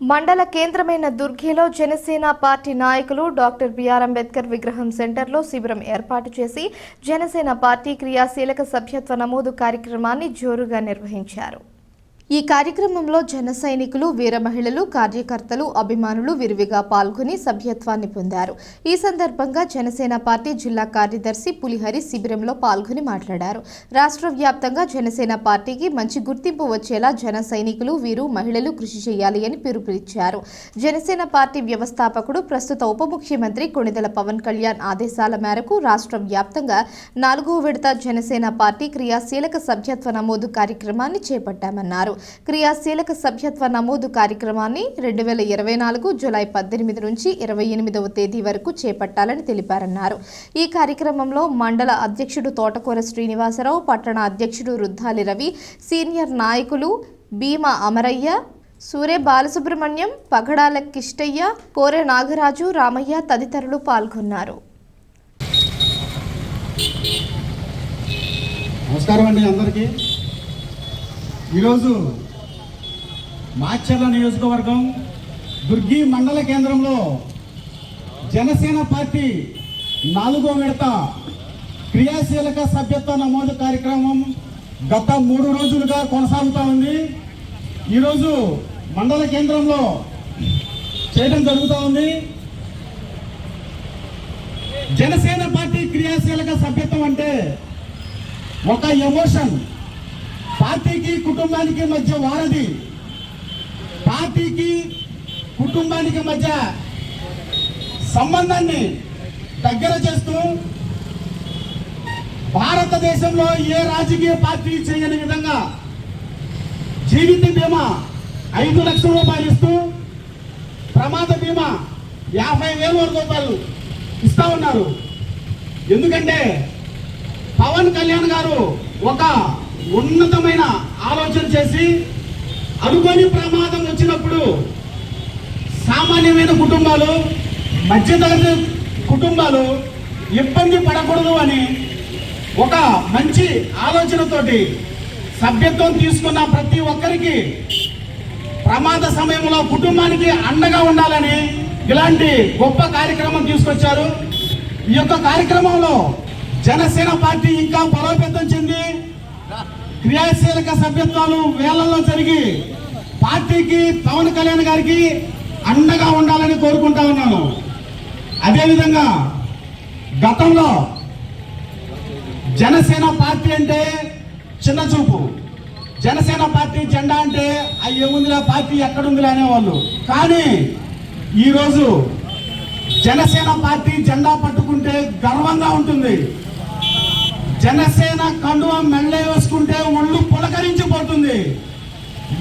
మండల కేంద్రమైన దుర్గిలో జనసేన పార్టీ నాయకులు డాక్టర్ బిఆర్ అంబేద్కర్ విగ్రహం సెంటర్లో శిబిరం ఏర్పాటు చేసి జనసేన పార్టీ క్రియాశీలక సభ్యత్వ నమోదు కార్యక్రమాన్ని జోరుగా నిర్వహించారు. ఈ కార్యక్రమంలో జన సైనికులు వీర మహిళలు కార్యకర్తలు అభిమానులు విరివిగా పాల్గొని సభ్యత్వాన్ని పొందారు. ఈ సందర్భంగా జనసేన పార్టీ జిల్లా కార్యదర్శి పులిహరి శిబిరంలో పాల్గొని మాట్లాడారు. రాష్ట్ర వ్యాప్తంగా జనసేన పార్టీకి మంచి గుర్తింపు వచ్చేలా జన సైనికులు వీరు మహిళలు కృషి చేయాలి అని పిలుపునిచ్చారు. జనసేన పార్టీ వ్యవస్థాపకుడు ప్రస్తుత ఉప ముఖ్యమంత్రి కొణిదల పవన్ కళ్యాణ్ ఆదేశాల మేరకు రాష్ట్ర వ్యాప్తంగా నాలుగో విడత జనసేన పార్టీ క్రియాశీలక సభ్యత్వ నమోదు కార్యక్రమాన్ని చేపట్టామన్నారు. క్రియాశీలక సభ్యత్వ నమోదు కార్యక్రమాన్ని రెండు వేల ఇరవై నాలుగు జులై పద్దెనిమిది నుంచి ఇరవై ఎనిమిదవ తేదీ వరకు చేపట్టాలని తెలిపారన్నారు. ఈ కార్యక్రమంలో మండల అధ్యక్షుడు తోటకూర శ్రీనివాసరావు పట్టణ అధ్యక్షుడు రుద్దాలి రవి సీనియర్ నాయకులు భీమా అమరయ్య సూరే బాలసుబ్రహ్మణ్యం పగడాల కిష్టయ్య కోరె నాగరాజు రామయ్య తదితరులు పాల్గొన్నారు. నమస్కారం అండి అందరికీ. ఈరోజు మాచర్ల నియోజకవర్గం దుర్గి మండల కేంద్రంలో జనసేన పార్టీ నాలుగో విడత క్రియాశీలక సభ్యత్వ నమోదు కార్యక్రమం గత మూడు రోజులుగా కొనసాగుతూ ఉంది. ఈరోజు మండల కేంద్రంలో చేయడం జరుగుతూ ఉంది. జనసేన పార్టీ క్రియాశీలక సభ్యత్వం అంటే ఒక ఎమోషన్. పార్టీకి కుటుంబానికి మధ్య వారధి. పార్టీకి కుటుంబానికి మధ్య సంబంధాన్ని దగ్గర చేస్తూ భారతదేశంలో ఏ రాజకీయ పార్టీ చేయని విధంగా జీవిత బీమా ఐదు లక్షల రూపాయలు ఇస్తూ ప్రమాద బీమా యాభై వేల రూపాయలు ఇస్తా ఉన్నారు. ఎందుకంటే పవన్ కళ్యాణ్ గారు ఒక ఉన్నతమైన ఆలోచన చేసి అనుకోని ప్రమాదం వచ్చినప్పుడు సామాన్యమైన కుటుంబాలు మధ్యతరగతి కుటుంబాలు ఇబ్బంది పడకూడదు అని ఒక మంచి ఆలోచనతోటి సభ్యత్వం తీసుకున్న ప్రతి ఒక్కరికి ప్రమాద సమయంలో కుటుంబానికి అండగా ఉండాలని ఇలాంటి గొప్ప కార్యక్రమం తీసుకొచ్చారు. ఈ యొక్క కార్యక్రమంలో జనసేన పార్టీ ఇంకా బలోపేతం చెంది క్రియాశీలక సభ్యత్వాలు వేలల్లో జరిగి పార్టీకి పవన్ కళ్యాణ్ గారికి అండగా ఉండాలని కోరుకుంటా ఉన్నాను. అదేవిధంగా గతంలో జనసేన పార్టీ అంటే చిన్న చూపు. జనసేన పార్టీ జెండా అంటే అవి ఏముందిలే పార్టీ ఎక్కడుందిలే అనేవాళ్ళు. కానీ ఈరోజు జనసేన పార్టీ జెండా పట్టుకుంటే గర్వంగా ఉంటుంది. జనసేన కండువ మెళ్ళే వేసుకుంటే ఒళ్ళు పులకరించిపోతుంది.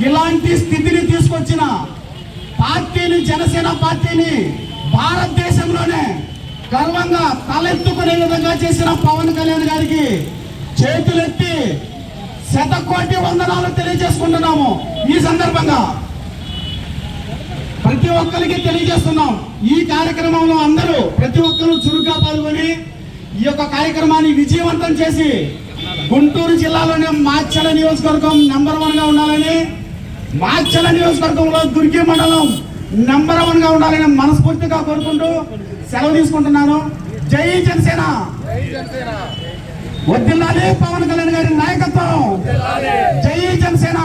ఇలాంటి స్థితిని తీసుకొచ్చిన పార్టీని జనసేన పార్టీని భారతదేశంలోనే గర్వంగా తలెత్తుకునే విధంగా చేసిన పవన్ కళ్యాణ్ గారికి చేతులెత్తి శతకోటి వందనాలు తెలియజేసుకుంటున్నాము ఈ సందర్భంగా. ప్రతి ఒక్కరికి తెలియజేస్తున్నాం. ఈ కార్యక్రమంలో అందరూ ప్రతి ఒక్కరూ చురుగ్గా పాల్గొని ఈ యొక్క కార్యక్రమాన్ని విజయవంతం చేసి గుంటూరు జిల్లాలోనే మాచల నియోజకవర్గం నెంబర్ వన్గా ఉండాలని మాచల నియోజకవర్గంలో దుర్గి మండలం నెంబర్ వన్గా ఉండాలని మనస్ఫూర్తిగా కోరుకుంటూ సెలవు తీసుకుంటున్నాను. జై జనసేన! వద్దిల్లాలి పవన్ కళ్యాణ్ గారి నాయకత్వం. జై జనసేన!